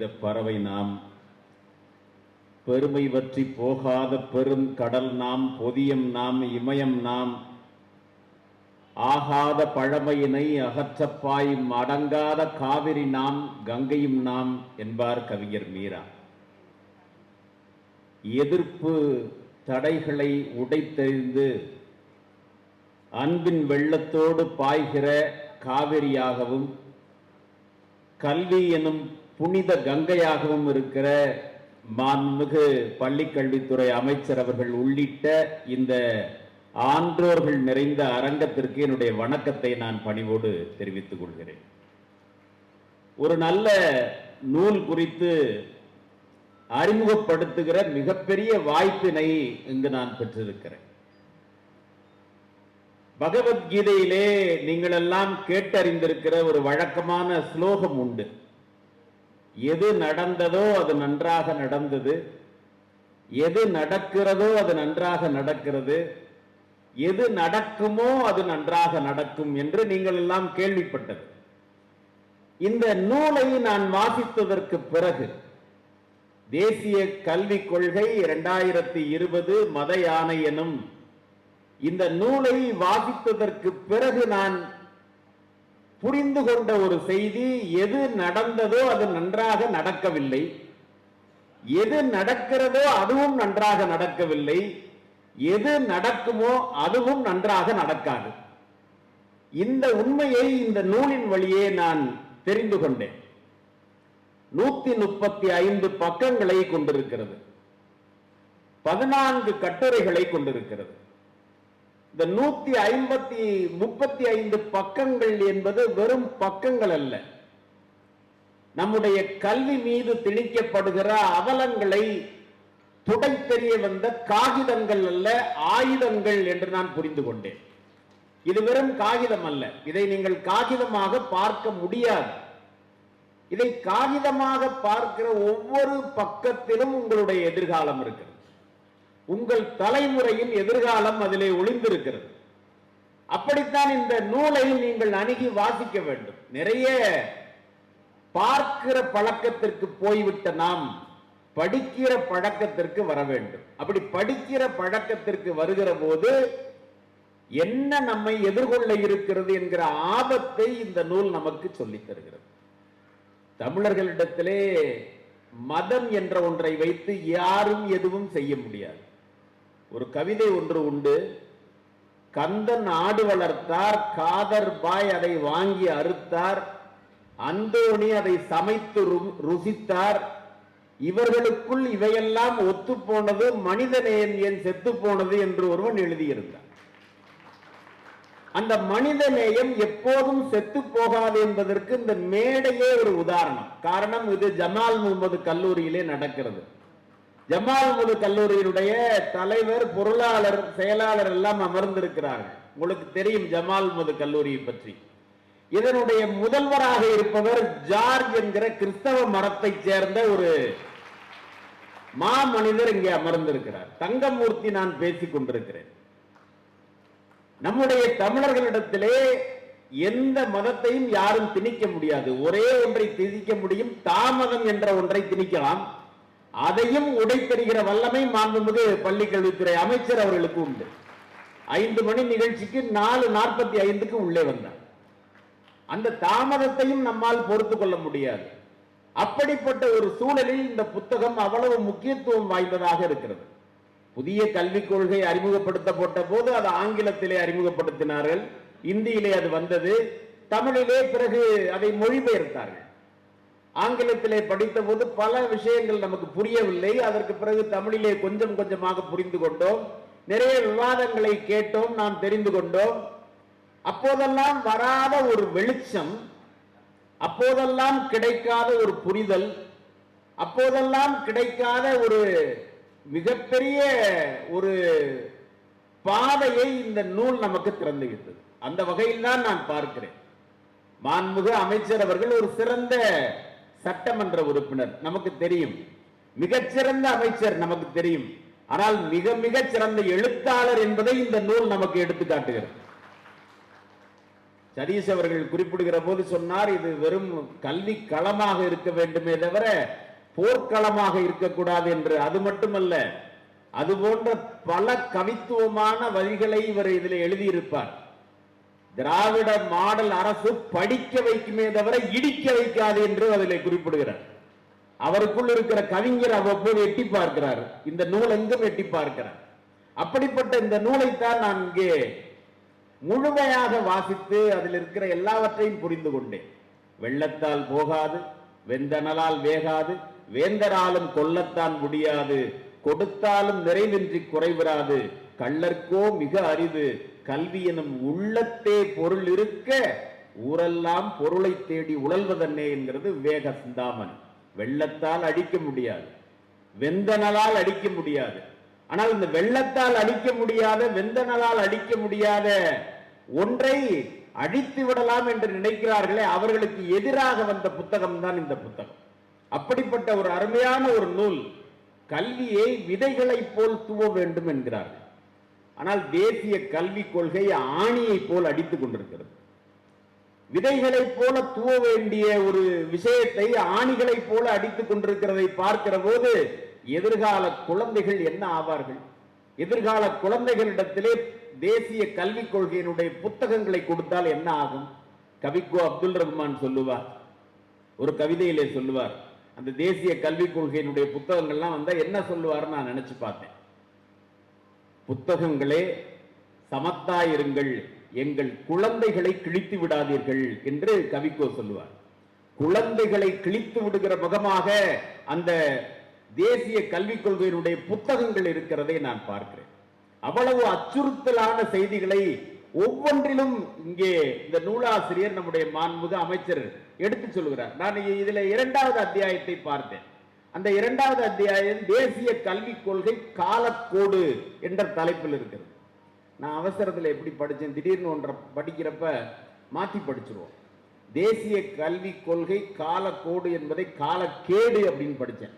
இந்த பறவை நாம். பெருமை பற்றி போகாத பெரும் கடல் நாம் பொதியம் நாம் இமயம் நாம். ஆகாத பழமையினை அகற்றப்பாயும் அடங்காத காவிரி நாம் கங்கையும் நாம் என்பார் கவிஞர் மீரா. எதிர்ப்பு தடைகளை உடைத்தெறிந்து அன்பின் வெள்ளத்தோடு பாய்கிற காவிரியாகவும் கல்வி எனும் புனித கங்கையாகவும் இருக்கிற மாண்புமிகு பள்ளிக்கல்வித்துறை அமைச்சர் அவர்கள் உள்ளிட்ட இந்த ஆன்றோர்கள் நிறைந்த அரங்கத்திற்கு என்னுடைய வணக்கத்தை நான் பணிவோடு தெரிவித்துக் கொள்கிறேன். ஒரு நல்ல நூல் குறித்து அறிமுகப்படுத்துகிற மிகப்பெரிய வாய்ப்பினை இங்கு நான் பெற்றிருக்கிறேன். பகவத்கீதையிலே நீங்களெல்லாம் கேட்டறிந்திருக்கிற ஒரு வழக்கமான ஸ்லோகம் உண்டு. எது நடந்ததோ அது நன்றாக நடந்தது. எது நடக்கிறதோ அது நன்றாக நடக்கிறது. எது நடக்குமோ அது நன்றாக நடக்கும் என்று நீங்கள் எல்லாம் கேள்விப்பட்டது. இந்த நூலை நான் வாசித்ததற்கு பிறகு தேசிய கல்விக் கொள்கை இரண்டாயிரத்தி இருபது மத யானை எனும் இந்த நூலை வாசித்ததற்கு பிறகு நான் புரிந்து கொண்ட ஒரு செய்தி எது நடந்ததோ அது நன்றாக நடக்கவில்லை. எது நடக்கிறதோ அதுவும் நன்றாக நடக்கவில்லை. எது நடக்குமோ அதுவும் நன்றாக நடக்காது. இந்த உண்மையை இந்த நூலின் வழியே நான் தெரிந்து கொண்டேன். நூத்தி முப்பத்தி ஐந்து பக்கங்களை கொண்டிருக்கிறது. பதினான்கு கட்டுரைகளை கொண்டிருக்கிறது. இந்த நூத்தி ஐம்பத்தி முப்பத்தி ஐந்து பக்கங்கள் என்பது வெறும் பக்கங்கள் அல்ல. நம்முடைய கல்வி மீது திணிக்கப்படுகிற அவலங்களை துடை தெரிய வந்த காகிதங்கள் அல்ல ஆயுதங்கள் என்று நான் புரிந்து கொண்டேன். இது வெறும் காகிதம் அல்ல. இதை நீங்கள் காகிதமாக பார்க்க முடியாது. இதை காகிதமாக பார்க்கிற ஒவ்வொரு பக்கத்திலும் உங்களுடைய எதிர்காலம் இருக்கிறது உங்கள் தலைமுறையின் எதிர்காலம் அதிலே ஒளிந்திருக்கிறது. அப்படித்தான் இந்த நூலை நீங்கள் அணுகி வாசிக்க வேண்டும். நிறைய பார்க்கிற பழக்கத்திற்கு போய்விட்ட நாம் படிக்கிற பழக்கத்திற்கு வர வேண்டும். அப்படி படிக்கிற பழக்கத்திற்கு வருகிற போது என்ன நம்மை எதிர்கொள்ள இருக்கிறது என்கிற ஆபத்தை இந்த நூல் நமக்கு சொல்லித் தருகிறது. தமிழர்களிடத்திலே மதம் என்ற ஒன்றை வைத்து யாரும் எதுவும் செய்ய முடியாது. ஒரு கவிதை ஒன்று உண்டு. கந்தன் ஆடு வளர்த்தார் காதர் பாய் அதை வாங்கி அறுத்தார் அந்தோணி அதை சமைத்து ரு- ருசித்தார். இவர்களுக்குள் இவையெல்லாம் ஒத்து போனது மனிதநேயன் ஏன் செத்து போனது என்று ஒருவன் எழுதியிருந்தார் அந்த மனித நேயம் எப்போதும் செத்து போகாது என்பதற்கு இந்த மேடையே ஒரு உதாரணம். காரணம் இது ஜமால் முகமது கல்லூரியிலே நடக்கிறது. ஜமால் முகமது கல்லூரியினுடைய தலைவர் பொருளாளர் செயலாளர் எல்லாம் அமர்ந்திருக்கிறார்கள். உங்களுக்கு தெரியும் ஜமால் முது கல்லூரியை பற்றி. இதனுடைய முதல்வராக இருப்பவர் ஜார்ஜ் என்கிற கிறிஸ்தவ மரத்தைச் சேர்ந்த ஒரு மாமனிதர் இங்கே அமர்ந்திருக்கிறார். தங்கமூர்த்தி நான் பேசிக் கொண்டிருக்கிறேன். நம்முடைய தமிழர்களிடத்திலே எந்த மதத்தையும் யாரும் திணிக்க முடியாது. ஒரே ஒன்றை திணிக்க முடியும். தாமதம் என்ற ஒன்றை திணிக்கலாம். அதையும் உடைத்தெறிகிற வல்லமை மாண்புமிகு பள்ளிக்கல்வித்துறை அமைச்சர் அவர்களுக்கு உண்டு. ஐந்து மணி நிகழ்ச்சிக்கு நாலு நாற்பத்தி ஐந்துக்கு உள்ளே வந்தார். அந்த தாமதத்தையும் நம்மால் பொறுத்து கொள்ள முடியாது. அப்படிப்பட்ட ஒரு சூழலில் இந்த புத்தகம் அவ்வளவு முக்கியத்துவம் வாய்ந்ததாக இருக்கிறது. புதிய கல்விக் கொள்கை அறிமுகப்படுத்தப்பட்ட போது அது ஆங்கிலத்திலே அறிமுகப்படுத்தினார்கள் இந்தியிலே அது வந்தது தமிழிலே பிறகு அதை மொழிபெயர்த்தார்கள். ஆங்கிலத்திலே படித்தபோது பல விஷயங்கள் நமக்கு புரியவில்லை. அதற்கு பிறகு தமிழிலே கொஞ்சம் கொஞ்சமாக புரிந்து கொண்டோம். நிறைய விவாதங்களை கேட்டோம் நாம் தெரிந்து கொண்டோம். அப்போதெல்லாம் வராத ஒரு வெளிச்சம் அப்போதெல்லாம் கிடைக்காத ஒரு புரிதல் அப்போதெல்லாம் கிடைக்காத ஒரு மிகப்பெரிய ஒரு பாதையை இந்த நூல் நமக்கு திறந்துவிட்டது. அந்த வகையில் தான் நான் பார்க்கிறேன். மாண்புக அமைச்சர் அவர்கள் ஒரு சிறந்த சட்டமன்ற உறுப்பினர் நமக்கு தெரியும். மிகச்சிறந்த அமைச்சர் நமக்கு தெரியும். ஆனால் மிக மிக சிறந்த எழுத்தாளர் என்பதை இந்த நூல் நமக்கு எடுத்து காட்டுகிறது சதீஷ் அவர்கள் குறிப்பிடுகிற போது சொன்னார் இது வெறும் கல்வி களமாக இருக்க வேண்டுமே தவிர போர்க்களமாக இருக்கக்கூடாது என்று. அது மட்டுமல்ல அது போன்ற பல கவித்துவமான வழிகளை இவர் இதில் எழுதியிருப்பார். திராவிட மாடல் அரசு படிக்க வைக்குமே தவிர இடிக்க வைக்காது என்று அதில் குறிப்பிடுகிறார். அவருக்குள் இருக்கிற கவிஞர் அவ்வப்போது எட்டி பார்க்கிறார். இந்த நூல் எங்கும் எட்டி பார்க்கிறார். அப்படிப்பட்ட இந்த நூலைத்தான் நான் இங்கே முழுமையாக வாசித்து அதில் இருக்கிற எல்லாவற்றையும் புரிந்து கொண்டேன். வெள்ளத்தால் போகாது வெந்தனலால் வேகாது வேந்தராலும் கொல்லத்தான் முடியாது கொடுத்தாலும் நிறைவின்றி குறைவிராது கள்ளர்க்கோ மிக அரிது கல்வி எனும் உள்ளத்தே பொருள் இருக்க ஊரெல்லாம் பொருளை தேடி உழல்வதன்னே என்கிறது விவேக சிந்தாமன் வெள்ளத்தால் அழிக்க முடியாது. வெந்தனலால் அடிக்க முடியாது. ஆனால் இந்த வெள்ளத்தால் அழிக்க முடியாத வெந்தனலால் அடிக்க முடியாத ஒன்றை அழித்து விடலாம் என்று நினைக்கிறார்களே அவர்களுக்கு எதிராக வந்த புத்தகம் தான் இந்த புத்தகம். அப்படிப்பட்ட ஒரு அருமையான ஒரு நூல் கல்வியை விதைகளைப் போல் துவ வேண்டும் என்கிறார்கள். ஆனால் தேசிய கல்விக் கொள்கை ஆணியை போல் அடித்துக் கொண்டிருக்கிறது. விதைகளைப் போல தூவ வேண்டிய ஒரு விஷயத்தை ஆணிகளைப் போல அடித்துக் கொண்டிருக்கிறதை பார்க்கிற போது எதிர்கால குழந்தைகள் என்ன ஆவார்கள்? எதிர்கால குழந்தைகளிடத்திலே தேசிய கல்விக் கொள்கையினுடைய புத்தகங்களை கொடுத்தால் என்ன ஆகும்? கவிக்கோ அப்துல் ரஹ்மான் சொல்லுவார். ஒரு கவிதையிலே சொல்லுவார். அந்த தேசிய கல்விக் கொள்கையினுடைய புத்தகங்கள்லாம் வந்தால் என்ன சொல்லுவார்னு நான் நினைச்சு பார்த்தேன். புத்தகங்களே சமத்தாயிருங்கள். எங்கள் குழந்தைகளை கிழித்து விடாதீர்கள் என்று கவிக்கோ சொல்லுவார். குழந்தைகளை கிழித்து விடுகிற முகமாக அந்த தேசிய கல்விக் கொள்கையினுடைய புத்தகங்கள் இருக்கிறதை நான் பார்க்கிறேன். அவ்வளவு அச்சுறுத்தலான செய்திகளை ஒவ்வொன்றிலும் இங்கே இந்த நூலாசிரியர் நம்முடைய மாண்புக அமைச்சர் எடுத்து சொல்கிறார் நான் இதுல இரண்டாவது அத்தியாயத்தை பார்த்தேன். அந்த இரண்டாவது அத்தியாயம் தேசிய கல்விக் கொள்கை காலக்கோடு என்ற தலைப்பில் இருக்கிறது நான் அவசரத்தில் எப்படி படித்தேன் திடீர்னு ஒன்றை படிக்கிறப்ப மாற்றி படிச்சிருவோம். தேசிய கல்விக் கொள்கை காலக்கோடு என்பதை காலக்கேடு அப்படின்னு படித்தேன்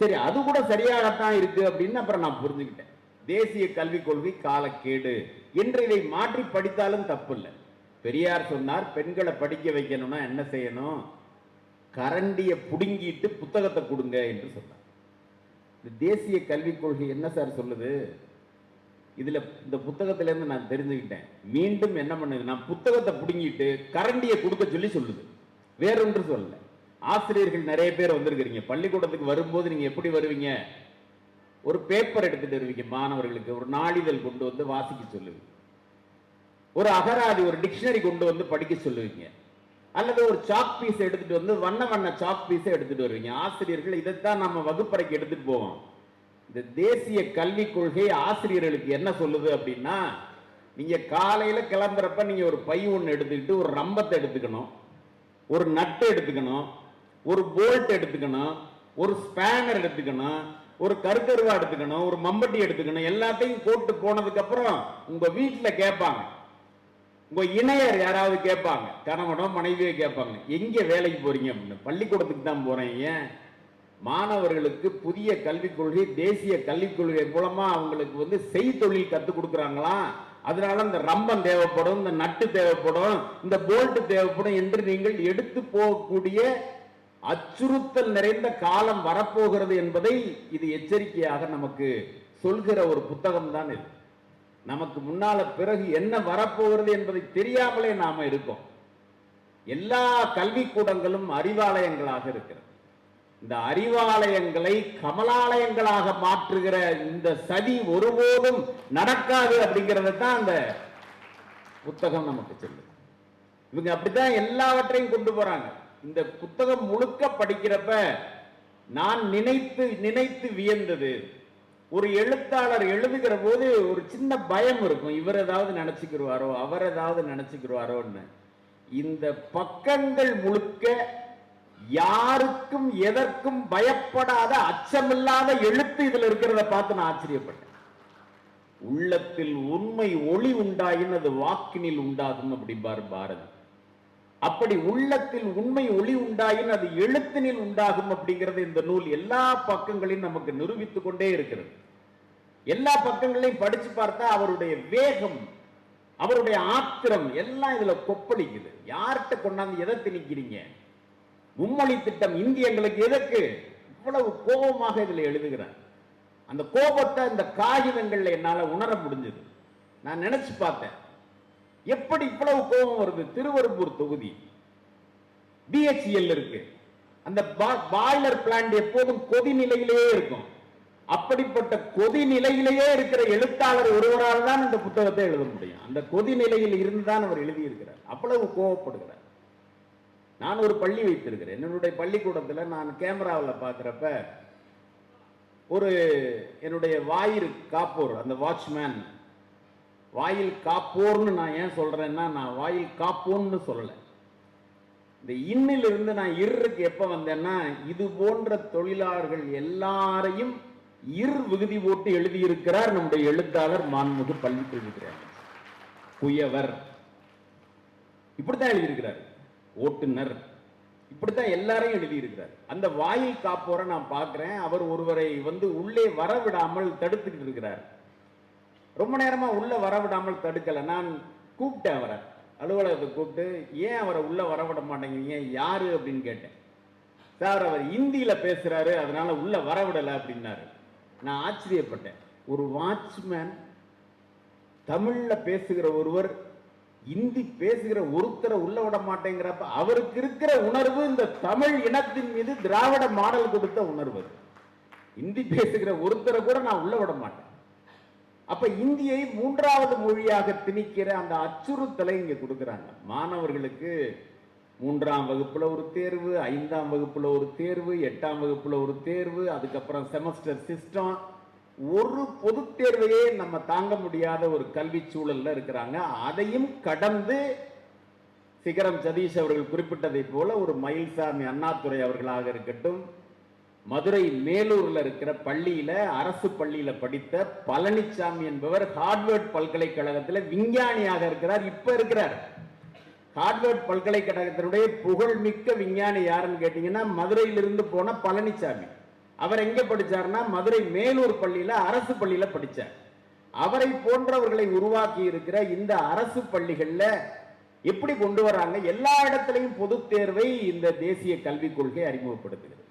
சரி அது கூட சரியாகத்தான் இருக்கு அப்படின்னு அப்புறம் நான் புரிஞ்சுக்கிட்டேன். தேசிய கல்விக் கொள்கை காலக்கேடு. என்று இதை மாற்றி படித்தாலும் தப்பு இல்லை பெரியார் சொன்னார் பெண்களை படிக்க வைக்கணும்னா என்ன செய்யணும்? கரண்டியை பிடுங்கிட்டு புத்தகத்தை கொடுங்க என்று சொன்னார். இந்த தேசிய கல்விக் கொள்கை என்ன சார் சொல்லுது? இதில் இந்த புத்தகத்திலேருந்து நான் தெரிஞ்சுக்கிட்டேன். மீண்டும் என்ன பண்ணுது? நான் புத்தகத்தை பிடுங்கிட்டு கரண்டியை கொடுக்க சொல்லி சொல்லுது. வேறொன்று சொல்லலை. ஆசிரியர்கள் நிறைய பேர் வந்திருக்கிறீங்க. பள்ளிக்கூடத்துக்கு வரும்போது நீங்கள் எப்படி வருவீங்க? ஒரு பேப்பர் எடுத்துகிட்டு வருவீங்க மாணவர்களுக்கு. ஒரு நாளிதழ் கொண்டு வந்து வாசிக்க சொல்லுவீங்க. ஒரு அகராதி ஒரு டிக்ஷனரி கொண்டு வந்து படிக்க சொல்லுவீங்க. அல்லது ஒரு சாக் பீஸ் எடுத்துட்டு வந்து வண்ண வண்ண சாக் பீஸை எடுத்துட்டு வருவீங்க. ஆசிரியர்கள் இதைத்தான் நம்ம வகுப்பறைக்கு எடுத்துட்டு போவோம். இந்த தேசிய கல்விக் கொள்கை ஆசிரியர்களுக்கு என்ன சொல்லுது அப்படின்னா நீங்க காலையில கிளம்புறப்ப நீங்க ஒரு பை ஒன்று எடுத்துக்கிட்டு ஒரு ரம்பத்தை எடுத்துக்கணும். ஒரு நட்டு எடுத்துக்கணும். ஒரு போல்ட் எடுத்துக்கணும். ஒரு ஸ்பேனர் எடுத்துக்கணும். ஒரு கருக்கருவா எடுத்துக்கணும். ஒரு மம்பட்டி எடுத்துக்கணும். எல்லாத்தையும் போட்டு போனதுக்கு அப்புறம் உங்க வீட்டுல கேட்பாங்க. உங்க இணையர் யாராவது கேட்பாங்க கணவனோ மனைவியோ கேட்பாங்க எங்க வேலைக்கு போறீங்க? அப்படின்னு. பள்ளிக்கூடத்துக்கு தான் போறேன் ஏன்? மாணவர்களுக்கு புதிய கல்விக் கொள்கை தேசிய கல்விக் கொள்கை மூலமா அவங்களுக்கு வந்து செய்தொழில் கற்றுக் கொடுக்குறாங்களாம் அதனால இந்த ரம்பம் தேவைப்படும் இந்த நட்டு தேவைப்படும் இந்த போல்ட் தேவைப்படும் என்று நீங்கள் எடுத்து போகக்கூடிய அச்சுறுத்தல் நிறைந்த காலம் வரப்போகிறது என்பதை இது எச்சரிக்கையாக நமக்கு சொல்கிற ஒரு புத்தகம் தான் இது. நமக்கு முன்னால பிறகு என்ன வரப்போகிறது என்பதை தெரியாமலே நாம இருக்கோம். எல்லா கல்விக்கூடங்களும் அறிவாலயங்களாக இருக்கிறது. இந்த அறிவாலயங்களை கமலாலயங்களாக மாற்றுகிற இந்த சதி ஒருபோதும் நடக்காது அப்படிங்கிறத தான் அந்த புத்தகம் நமக்கு சொல்லுது. இவங்க அப்படித்தான் எல்லாவற்றையும் கொண்டு போறாங்க. இந்த புத்தகம் முழுக்க படிக்கிறப்ப நான் நினைத்து நினைத்து வியந்தது ஒரு எழுத்தாளர் எழுதுகிற போது ஒரு சின்ன பயம் இருக்கும். இவர் ஏதாவது நினச்சிக்கிடுவாரோ அவர் ஏதாவது நினச்சிக்கிடுவாரோன்னு இந்த பக்கங்கள் முழுக்க யாருக்கும் எதற்கும் பயப்படாத அச்சமில்லாத எழுத்து இதுல இருக்கிறத பார்த்து நான் ஆச்சரியப்பட்டேன். உள்ளத்தில் உண்மை ஒளி உண்டாயின் அது வாக்கினில் உண்டாகும் அப்படிம்பார் பாரதி. அப்படி உள்ளத்தில் உண்மை ஒளி உண்டாயின் அது எழுத்தினில் உண்டாகும் அப்படிங்கிறது இந்த நூல் எல்லா பக்கங்களையும் நமக்கு நிரூபித்துக் கொண்டே இருக்கிறது. எல்லா பக்கங்களையும் படிச்சு பார்த்தா அவருடைய வேகம் அவருடைய ஆத்திரம் எல்லாம் இதுல கொப்பளிக்குது. யார்கிட்ட கொண்டாந்து எதை திணிக்கிறீங்க? மும்மொழி திட்டம் இந்தியங்களுக்கு எதற்கு இவ்வளவு கோபமாக இதுல எழுதுகிறார். அந்த கோபத்தை இந்த காகிதங்கள்ல என்னால உணர முடிஞ்சது. நான் நினைச்சு பார்த்தேன். எப்படி இவ்வளவு கோபம் வருது? திருவருப்பூர் தொகுதி. பிஹெச்எல் இருக்கு. அந்த பாய்லர் பிளான்ட் எப்போதும் கொதி நிலையிலேயே இருக்கும். அப்படிப்பட்ட கொதி நிலையிலேயே இருக்கிற எழுத்தாளர் ஒருவரால் தான் இந்த புத்தகத்தை எழுத முடியும். அந்த கொதி நிலையில் இருந்துதான் அவர் எழுதியிருக்கிறார். அவ்வளவு கோவப்படுகிறார். நான் ஒரு பள்ளி வைத்திருக்கிறேன். என்னுடைய பள்ளிக்கூடத்தில் நான் கேமராவில் பார்க்குறப்ப ஒரு என்னுடைய வாயிறு காப்போர் அந்த வாட்ச்மேன் வாயில் காப்போர்னு நான் ஏன் சொல்றேன்னா நான் வாயில் காப்போன்னு சொல்லலை. இந்த இன்னிலிருந்து நான் இருக்கு எப்போ வந்தேன்னா இது போன்ற தொழிலாளர்கள் எல்லாரையும் இர் விகுதி போட்டு எழுதியிருக்கிறார் நம்முடைய எழுத்தாளர் மான்முகு பள்ளி கொள்கிறார் குயவர். இப்படித்தான் எழுதியிருக்கிறார். ஓட்டுநர். இப்படித்தான் எல்லாரையும் எழுதியிருக்கிறார். அந்த வாயில் காப்போரை நான் பார்க்குறேன். அவர் ஒருவரை வந்து உள்ளே வரவிடாமல் தடுத்துக்கிட்டு இருக்கிறார். ரொம்ப நேரமாக உள்ளே வர வரவிடாமல் தடுக்கலை. நான் கூப்பிட்டேன் அவரை. அலுவலகத்தை கூப்பிட்டு ஏன் அவரை உள்ள வரவிட மாட்டேங்கிறீங்க யார்? அப்படின்னு கேட்டேன். சார் அவர் ஹிந்தியில் பேசுகிறாரு அதனால் உள்ளே வரவிடலை அப்படின்னாரு. நான் ஆச்சரியப்பட்டேன். ஒரு வாட்ச்மேன் தமிழில் பேசுகிற ஒருவர் இந்தி பேசுகிற ஒருத்தரை உள்ள விட மாட்டேங்கிறப்ப அவருக்கு இருக்கிற உணர்வு இந்த தமிழ் இனத்தின் மீது திராவிட மாடல் கொடுத்த உணர்வு அது. இந்தி பேசுகிற ஒருத்தரை கூட நான் உள்ள விட மாட்டேன். அப்ப இந்தியை மூன்றாவது மொழியாக திணிக்கிற அந்த அச்சுறுத்தலை இங்க கொடுக்குறாங்க. மாணவர்களுக்கு மூன்றாம் வகுப்புல ஒரு தேர்வு ஐந்தாம் வகுப்புல ஒரு தேர்வு எட்டாம் வகுப்புல ஒரு தேர்வு அதுக்கப்புறம் செமஸ்டர் சிஸ்டம் ஒரு பொதுத் தேர்வையே நம்ம தாங்க முடியாத ஒரு கல்வி சூழல்ல இருக்கிறாங்க. அதையும் கடந்து சிகரம் சதீஷ் அவர்கள் குறிப்பிட்டதை போல ஒரு மயில்சாமி அண்ணாதுரை அவர்களாக இருக்கட்டும் மதுரை மேலூர்ல இருக்கிற பள்ளியில அரசு பள்ளியில படித்த பழனிசாமி என்பவர் ஹார்ட்வேர்ட் பல்கலைக்கழகத்துல விஞ்ஞானியாக இருக்கிறார் இப்ப இருக்கிறார். ஹார்ட்வேர்ட் பல்கலைக்கழகத்தினுடைய புகழ்மிக்க விஞ்ஞானி யாருன்னு கேட்டீங்கன்னா மதுரையிலிருந்து போன பழனிசாமி அவர் எங்க படிச்சாருன்னா மதுரை மேலூர் பள்ளியில அரசு பள்ளியில படிச்சார். அவரை போன்றவர்களை உருவாக்கி இருக்கிற இந்த அரசு பள்ளிகள்ல எப்படி கொண்டு வராங்க? எல்லா இடத்துலையும் பொதுத் தேர்வை இந்த தேசிய கல்விக் கொள்கை அறிமுகப்படுத்துகிறது.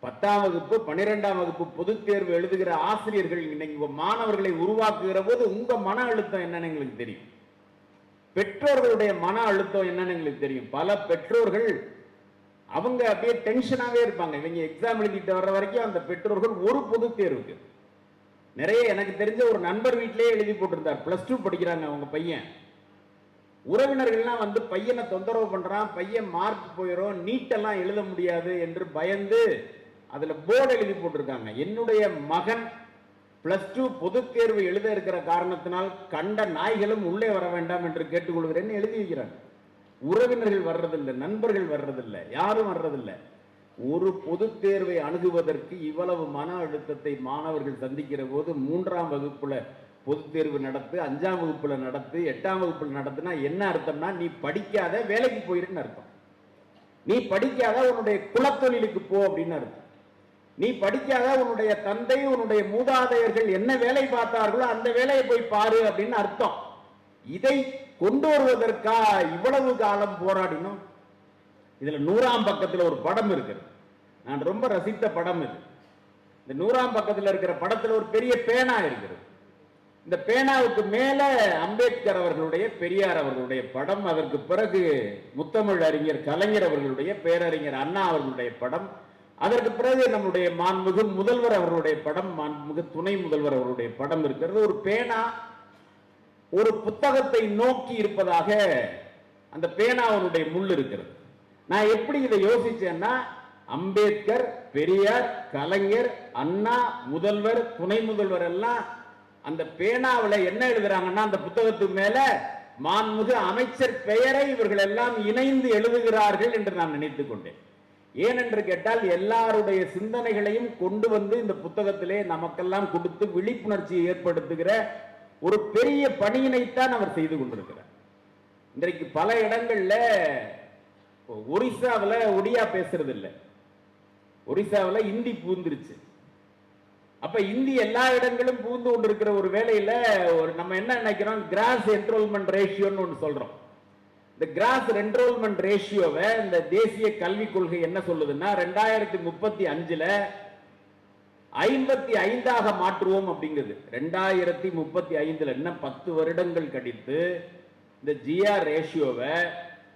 பத்தாம் வகுப்பு பன்னிரெண்டாம் வகுப்பு பொதுத் தேர்வு எழுதுகிற ஆசிரியர்கள் இன்னைக்கு மாணவர்களை உருவாக்குகிற போது உங்க மன அழுத்தம் என்னன்னு எங்களுக்கு தெரியும். பெற்றோர்களுடைய மன அழுத்தம் என்னன்னு எங்களுக்கு தெரியும். பல பெற்றோர்கள் அவங்க அப்படியே டென்ஷனாகவே இருப்பாங்க. இவங்க எக்ஸாம் எழுதிட்டு வர்ற வரைக்கும் அந்த பெற்றோர்கள் ஒரு பொதுத் தேர்வுக்கு. நிறைய எனக்கு தெரிஞ்ச ஒரு நண்பர் வீட்டிலேயே எழுதி போட்டிருந்தார். பிளஸ் டூ படிக்கிறாங்க அவங்க பையன். உறவினர்கள்லாம் வந்து பையனை தொந்தரவு பண்றான். பையன் மார்க் போயிடும் நீட்டெல்லாம் எழுத முடியாது என்று பயந்து அதில் போர்டு எழுதி போட்டிருக்காங்க. என்னுடைய மகன் பிளஸ் டூ பொதுத் தேர்வு எழுத இருக்கிற காரணத்தினால் கண்ட நாய்களும் உள்ளே வர வேண்டாம் என்று கேட்டுக்கொள்கிறேன்னு எழுதி வைக்கிறாங்க. உறவினர்கள் வர்றதில்லை நண்பர்கள் வர்றதில்லை யாரும் வர்றதில்லை. ஒரு பொதுத் தேர்வை அணுகுவதற்கு இவ்வளவு மன அழுத்தத்தை மாணவர்கள் சந்திக்கிற போது மூன்றாம் வகுப்புல பொது தேர்வு நடத்து அஞ்சாம் வகுப்புல நடத்து எட்டாம் வகுப்புல நடத்துனா என்ன அர்த்தம்னா நீ படிக்காத வேலைக்கு போயிருன்னு அர்த்தம். நீ படிக்காத உன்னுடைய குலத்தொழிலுக்கு போ அப்படின்னு அர்த்தம். நீ படிக்காத உன்னுடைய தந்தை உன்னுடைய மூதாதையர்கள் என்ன வேலை பார்த்தார்களோ அந்த வேலையை போய் பாரு அப்படின்னு அர்த்தம். இதை கொண்டு வருவதற்கா இவ்வளவு காலம் போராடினோம்? இதுல நூறாம் பக்கத்துல ஒரு படம் இருக்குது. நான் ரொம்ப ரசித்த படம் இது. இந்த நூறாம் பக்கத்துல இருக்கிற படத்துல ஒரு பெரிய பேனா இருக்கிறது. இந்த பேனாவுக்கு மேல அம்பேத்கர் அவர்களுடைய பெரியார் அவர்களுடைய படம் அதற்கு பிறகு முத்தமிழ் அறிஞர் கலைஞர் அவர்களுடைய பேரறிஞர் அண்ணா அவர்களுடைய படம் அதற்கு பிறகு நம்முடைய மாண்புமிகு முதல்வர் அவர்களுடைய படம் மாண்புமிகு துணை முதல்வர் அவருடைய படம் இருக்கிறது. ஒரு பேனா ஒரு புத்தகத்தை நோக்கி இருப்பதாக அந்த பேனாவனுடைய முள் இருக்கிறது. நான் எப்படி இதை யோசிச்சேன்னா அம்பேத்கர் பெரியார் கலைஞர் அண்ணா முதல்வர் துணை முதல்வர் எல்லாம் அந்த பேனாவில் என்ன எழுதுறாங்கன்னா அந்த புத்தகத்துக்கு மேல மாண்புமிகு அமைச்சர் பெயரை இவர்கள் எல்லாம் இணைந்து எழுதுகிறார்கள் என்று நான் நினைத்துக் கொண்டேன். ஏனென்று கேட்டால் எல்லாருடைய சிந்தனைகளையும் கொண்டு வந்து இந்த புத்தகத்திலே நமக்கெல்லாம் கொடுத்து விழிப்புணர்ச்சியை ஏற்படுத்துகிற ஒரு பெரிய பணியினைத்தான் அவர் செய்து கொண்டிருக்கிறார். இன்றைக்கு பல இடங்கள்ல ஒரிசாவில் ஒடியா பேசுறது இல்லை ஒரிசாவில் இந்தி பூந்துருச்சு அப்ப இந்தி எல்லா இடங்களும் பூந்து கொண்டிருக்கிற ஒரு வேலையில ஒரு நம்ம என்ன நினைக்கிறோம்? கிராஸ் என்ரோல்மெண்ட் ரேஷியோன்னு ஒன்று சொல்றோம். இந்த கிராஸ் என்ரோல்மெண்ட் ரேஷியோவை இந்த தேசிய கல்விக் கொள்கை என்ன சொல்லுதுன்னா ரெண்டாயிரத்தி முப்பத்தி அஞ்சுல ஐம்பத்தி ஐந்தாக மாற்றுவோம் அப்படிங்கிறது ரெண்டாயிரத்தி முப்பத்தி ஐந்துல என்ன பத்து வருடங்கள் கழித்து இந்த ஜிஆர் ரேஷியோவை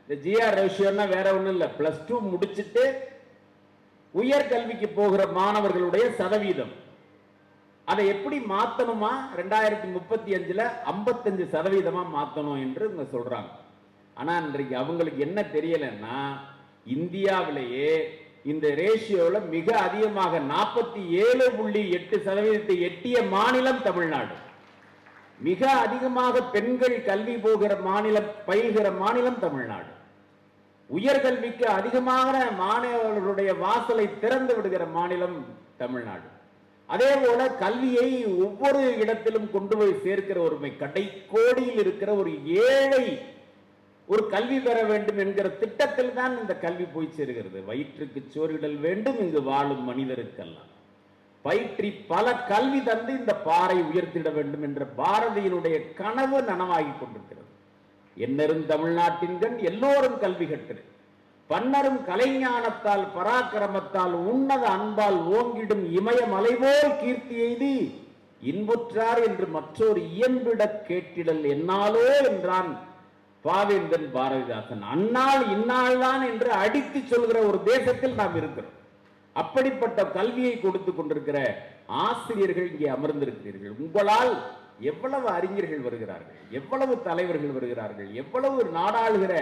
இந்த ஜிஆர் ரேஷியோன்னா வேற ஒன்றும் இல்லை பிளஸ் டூ முடிச்சிட்டு உயர்கல்விக்கு போகிற மாணவர்களுடைய சதவீதம். அதை எப்படி மாத்தணுமா? ரெண்டாயிரத்தி முப்பத்தி அஞ்சுல ஐம்பத்தஞ்சு சதவீதமா மாத்தணும் என்று இவங்க சொல்றாங்க. ஆனால் இன்றைக்கு அவங்களுக்கு என்ன தெரியலைன்னா இந்தியாவிலேயே இந்த ரேஷியோவில் மிக அதிகமாக நாற்பத்தி ஏழு புள்ளி எட்டு சதவீதத்தை எட்டிய மாநிலம் தமிழ்நாடு. மிக அதிகமாக பெண்கள் கல்வி போகிற மாநிலம் பயில்கிற மாநிலம் தமிழ்நாடு. உயர்கல்விக்கு அதிகமான மாணவர்களுடைய வாசலை திறந்து விடுகிற மாநிலம் தமிழ்நாடு. அதே போல கல்வியை ஒவ்வொரு இடத்திலும் கொண்டு போய் சேர்க்கிற ஒருமை கடைக்கோடியில் இருக்கிற ஒரு ஏழை ஒரு கல்வி பெற வேண்டும் என்கிற திட்டத்தில் தான் இந்த கல்வி போய் சேர்கிறது. வயிற்றுக்கு சோறிடல் வேண்டும் இங்கு வாழும் மனிதருக்கெல்லாம். பயிற்றி பல கல்வி தந்து இந்த பாறை உயர்த்திட வேண்டும் என்ற பாரதியினுடைய கனவு நனவாகி கொண்டிருக்கிறது. என்னரும் தமிழ்நாட்டின் கண் எல்லோரும் கல்வி கற்று பன்னரும் கலைஞானத்தால் பராக்கிரமத்தால் உன்னத அன்பால் ஓங்கிடும் இமயமலை போல் கீர்த்தி எய்தி இன்புற்றார் என்று மற்றொரு இயம்பிடக் கேட்டிடல் என்னாலோ என்றான் பாவேந்தன் பாரதிதாசன் அந்நாள் இந்நாள்தான் என்று அடித்து சொல்கிற ஒரு தேசத்தில் நாம் இருக்கிறோம். அப்படிப்பட்ட கல்வியை கொடுத்து கொண்டிருக்கிற ஆசிரியர்கள் இங்கே அமர்ந்திருக்கிறீர்கள். உங்களால் எவ்வளவு அறிஞர்கள் வருகிறார்கள் எவ்வளவு தலைவர்கள் வருகிறார்கள் எவ்வளவு நாடாளுகிற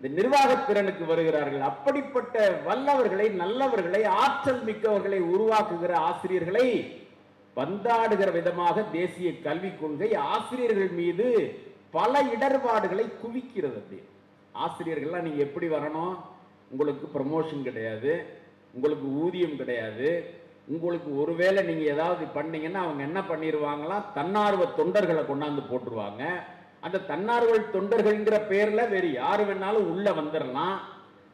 இந்த நிர்வாக திறனுக்கு வருகிறார்கள் அப்படிப்பட்ட வல்லவர்களை நல்லவர்களை ஆற்றல் மிக்கவர்களை உருவாக்குகிற ஆசிரியர்களை பந்தாடுகிற விதமாக தேசிய கல்விக் கொள்கை ஆசிரியர்கள் மீது பல இடர்பாடுகளை குவிக்கிறது அப்படி. ஆசிரியர்கள்லாம் நீங்கள் எப்படி வரணும்? உங்களுக்கு ப்ரமோஷன் கிடையாது. உங்களுக்கு ஊதியம் கிடையாது. உங்களுக்கு ஒருவேளை நீங்கள் ஏதாவது பண்ணீங்கன்னா அவங்க என்ன பண்ணிடுவாங்களாம் தன்னார்வ தொண்டர்களை கொண்டாந்து போட்டுருவாங்க. அந்த தன்னார்வ தொண்டர்கள்ங்கிற பேரில் வேறு யார் வேணாலும் உள்ளே வந்துடலாம்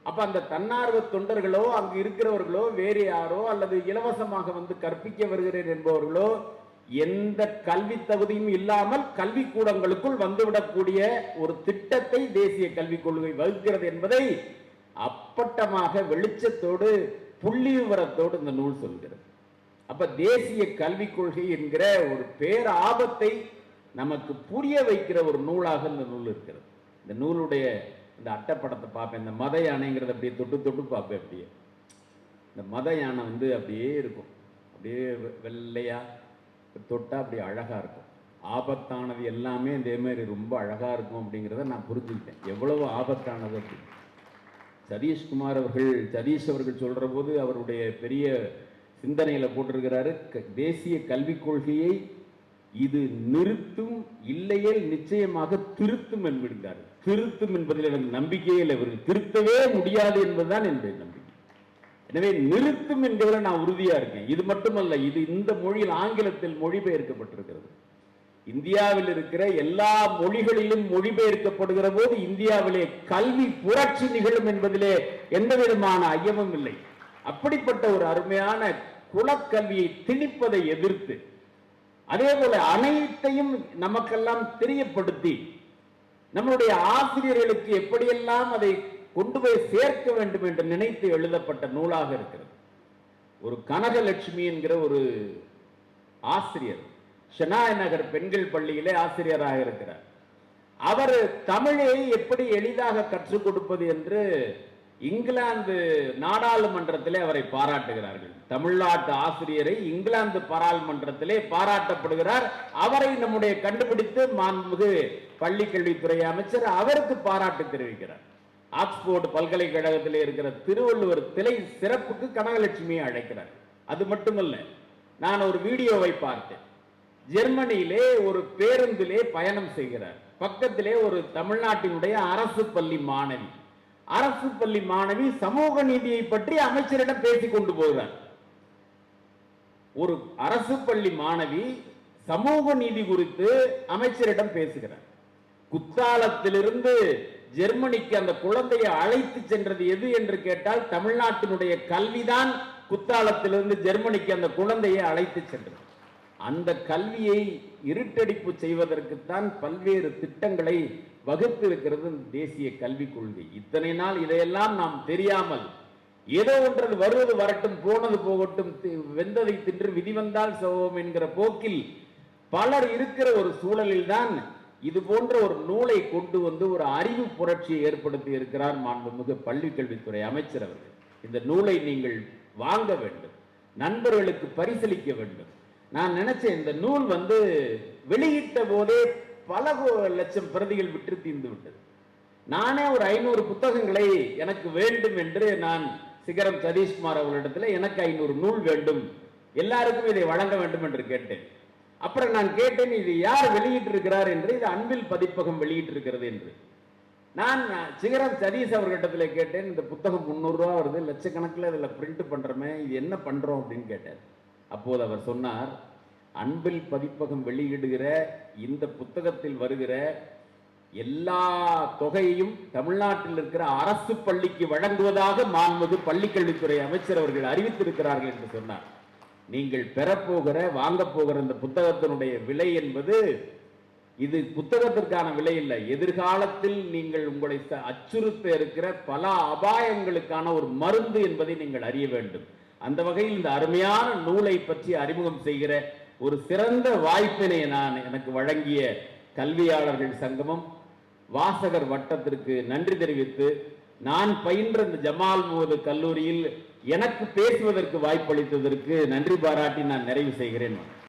அப்போ அந்த தன்னார்வ தொண்டர்களோ அங்கு இருக்கிறவர்களோ வேறு யாரோ அல்லது இலவசமாக வந்து கற்பிக்க வருகிறேன் என்பவர்களோ எந்த கல்வி தகுதியும் இல்லாமல் கல்விக்கூடங்களுக்குள் வந்துவிடக்கூடிய ஒரு திட்டத்தை தேசிய கல்விக் கொள்கை வகுக்கிறது என்பதை அப்பட்டமாக வெளிச்சத்தோடு புள்ளி விவரத்தோடு இந்த நூல் சொல்கிறது. அப்ப தேசிய கல்விக் கொள்கை என்கிற ஒரு பேராபத்தை நமக்கு புரிய வைக்கிற ஒரு நூலாக இந்த நூல் இருக்கிறது. இந்த நூலுடைய இந்த அட்டைப்படத்தை பார்ப்பேன். இந்த மத யானைங்கிறத அப்படியே தொட்டு தொட்டு பார்ப்பேன் அப்படியே. இந்த மத யானை வந்து அப்படியே இருக்கும். அப்படியே வெ- தொட்டால் அப்படி அழகாக இருக்கும். ஆபத்தானது எல்லாமே இதேமாரி ரொம்ப அழகாக இருக்கும் அப்படிங்கிறத நான் புரிஞ்சுக்கிட்டேன். எவ்வளவு ஆபத்தானது அப்படின்னு சதீஷ்குமார் அவர்கள் சதீஷ் அவர்கள் சொல்கிற போது அவருடைய பெரிய சிந்தனையில் போட்டிருக்கிறாரு க- தேசிய கல்விக் கொள்கையை இது நிறுத்தும் இல்லையே நிச்சயமாக திருத்தும் என்கிறார் திருத்தும் என்பதில் எனக்கு நம்பிக்கையே இல்லை. இவர்கள் திருத்தவே முடியாது என்பதுதான் என்னுடைய நம்பிக்கை எனவே நிறுத்தும் என்கிறதுல நான் உறுதியா இருக்கேன். இது மட்டுமல்ல இது இந்த மொழியில் ஆங்கிலத்தில் மொழிபெயர்க்கப்பட்டிருக்கிறது. இந்தியாவில் இருக்கிற எல்லா மொழிகளிலும் மொழிபெயர்க்கப்படுகிற போது இந்தியாவிலே கல்வி புரட்சி நிகழும் என்பதிலே எந்த விதமான ஐயமும் இல்லை. அப்படிப்பட்ட ஒரு அருமையான குலக்கல்வியை திணிப்பதை எதிர்த்து அதே போல அனைத்தையும் நமக்கெல்லாம் தெரியப்படுத்தி நம்மளுடைய ஆசிரியர்களுக்கு எப்படியெல்லாம் அதை கொண்டு போய் சேர்க்க வேண்டும் என்று நினைத்து எழுதப்பட்ட நூலாக இருக்கிறது. ஒரு கனகலட்சுமி என்கிற ஒரு ஆசிரியர் ஷெனாய் நகர் பெண்கள் பள்ளியிலே ஆசிரியராக இருக்கிறார். அவர் தமிழை எப்படி எளிதாக கற்றுக் கொடுப்பது என்று இங்கிலாந்து நாடாளுமன்றத்திலே அவரை பாராட்டுகிறார்கள். தமிழ்நாட்டு ஆசிரியரை இங்கிலாந்து பாராளுமன்றத்திலே பாராட்டப்படுகிறார். அவரை நம்முடைய கண்டுபிடித்து மாண்புமிகு பள்ளி கல்வித்துறை அமைச்சர் அவருக்கு பாராட்டு தெரிவிக்கிறார். ஆக்ஸ்போர்டு பல்கலைக்கழகத்திலே இருக்கிற திருவள்ளுவர் திலை சிறப்புக்கு கனகலட்சுமியை அழைக்கிறார். அது மட்டுமல்ல நான் ஒரு வீடியோவை பார்த்தேன். ஜெர்மனியிலே ஒரு பேருந்திலே பயணம் செய்கிறார். பக்கத்திலே ஒரு தமிழ்நாட்டினுடைய அரசு பள்ளி மாணவி. அரசு பள்ளி மாணவி சமூக நீதியை பற்றி அமைச்சரிடம் பேசிக் கொண்டு போகிறார். ஒரு அரசு பள்ளி மாணவி சமூக நீதி குறித்து அமைச்சரிடம் பேசுகிறார். குத்தாலத்திலிருந்து ஜெர்மனிக்கு அந்த குழந்தையை அழைத்து சென்றது எது என்று கேட்டால் தமிழ்நாட்டினுடைய கல்விதான் குத்தாலத்திலிருந்து ஜெர்மனிக்கு அந்த குழந்தையை அழைத்து சென்றது. அந்த கல்வியை இருட்டடிப்பு செய்வதற்குத்தான் பல்வேறு திட்டங்களை வகுத்திருக்கிறது தேசிய கல்விக் கொள்கை. இத்தனை நாள் இதையெல்லாம் நாம் தெரியாமல் ஏதோ ஒன்றது வருவது வரட்டும் போனது போகட்டும் தி- வெந்ததை தின்று விதி வந்தால் சோகம் என்கிற போக்கில் பலர் இருக்கிற ஒரு சூழலில் தான் இது போன்ற ஒரு நூலை கொண்டு வந்து ஒரு அறிவு புரட்சியை ஏற்படுத்தி இருக்கிறார் மாண்புமிகு பள்ளிக்கல்வித்துறை அமைச்சர் அவர்கள். இந்த நூலை நீங்கள் வாங்க வேண்டும் நண்பர்களுக்கு பரிசளிக்க வேண்டும். நான் நினைச்சேன் இந்த நூல் வந்து வெளியிட்ட போதே பல லட்சம் பிரதிகள் விற்று தீர்ந்து விட்டது. நானே ஒரு ஐநூறு புத்தகங்களை எனக்கு வேண்டும் என்று நான் சிகரம் சதீஷ்குமார் அவர்களிடத்தில் எனக்கு ஐநூறு நூல் வேண்டும் எல்லாருக்கும் இதை வழங்க வேண்டும் என்று கேட்டேன். அப்புறம் நான் கேட்டேன் இது யார் வெளியிட்டிருக்கிறார் என்று இது அன்பில் பதிப்பகம் வெளியிட்டிருக்கிறது என்று. நான் சிகரம் சதீஷ் அவர்கிட்டத்தில் கேட்டேன் இந்த புத்தகம் முந்நூறுரூவா வருது லட்சக்கணக்கில் இதில் பிரிண்ட் பண்ணுறோமே இது என்ன பண்ணுறோம் அப்படின்னு கேட்டார். அப்போது அவர் சொன்னார் அன்பில் பதிப்பகம் வெளியிடுகிற இந்த புத்தகத்தில் வருகிற எல்லா தொகையையும் தமிழ்நாட்டில் இருக்கிற அரசு பள்ளிக்கு வழங்குவதாக மாண்புமிகு பள்ளிக்கல்வித்துறை அமைச்சர் அவர்கள் அறிவித்திருக்கிறார்கள் என்று சொன்னார். நீங்கள் பெறப்போகிற வாங்கப் போகிற இந்த புத்தகத்தினுடைய விலை என்பது இது புத்தகத்திற்கான விலை இல்லை. எதிர்காலத்தில் நீங்கள் உங்களை ச- அச்சுறுத்த இருக்கிற பல அபாயங்களுக்கான ஒரு மருந்து என்பதை நீங்கள் அறிய வேண்டும். அந்த வகையில் இந்த அருமையான நூலை பற்றி அறிமுகம் செய்கிற ஒரு சிறந்த வாய்ப்பினை நான் எனக்கு வழங்கிய கல்வியாளர்கள் சங்கமம் வாசகர் வட்டத்திற்கு நன்றி தெரிவித்து நான் பயின்ற இந்த ஜமால் முகது கல்லூரியில் எனக்கு பேசுவதற்கு வாய்ப்பளித்ததற்கு நன்றி பாராட்டி நான் நிறைவு செய்கிறேன்.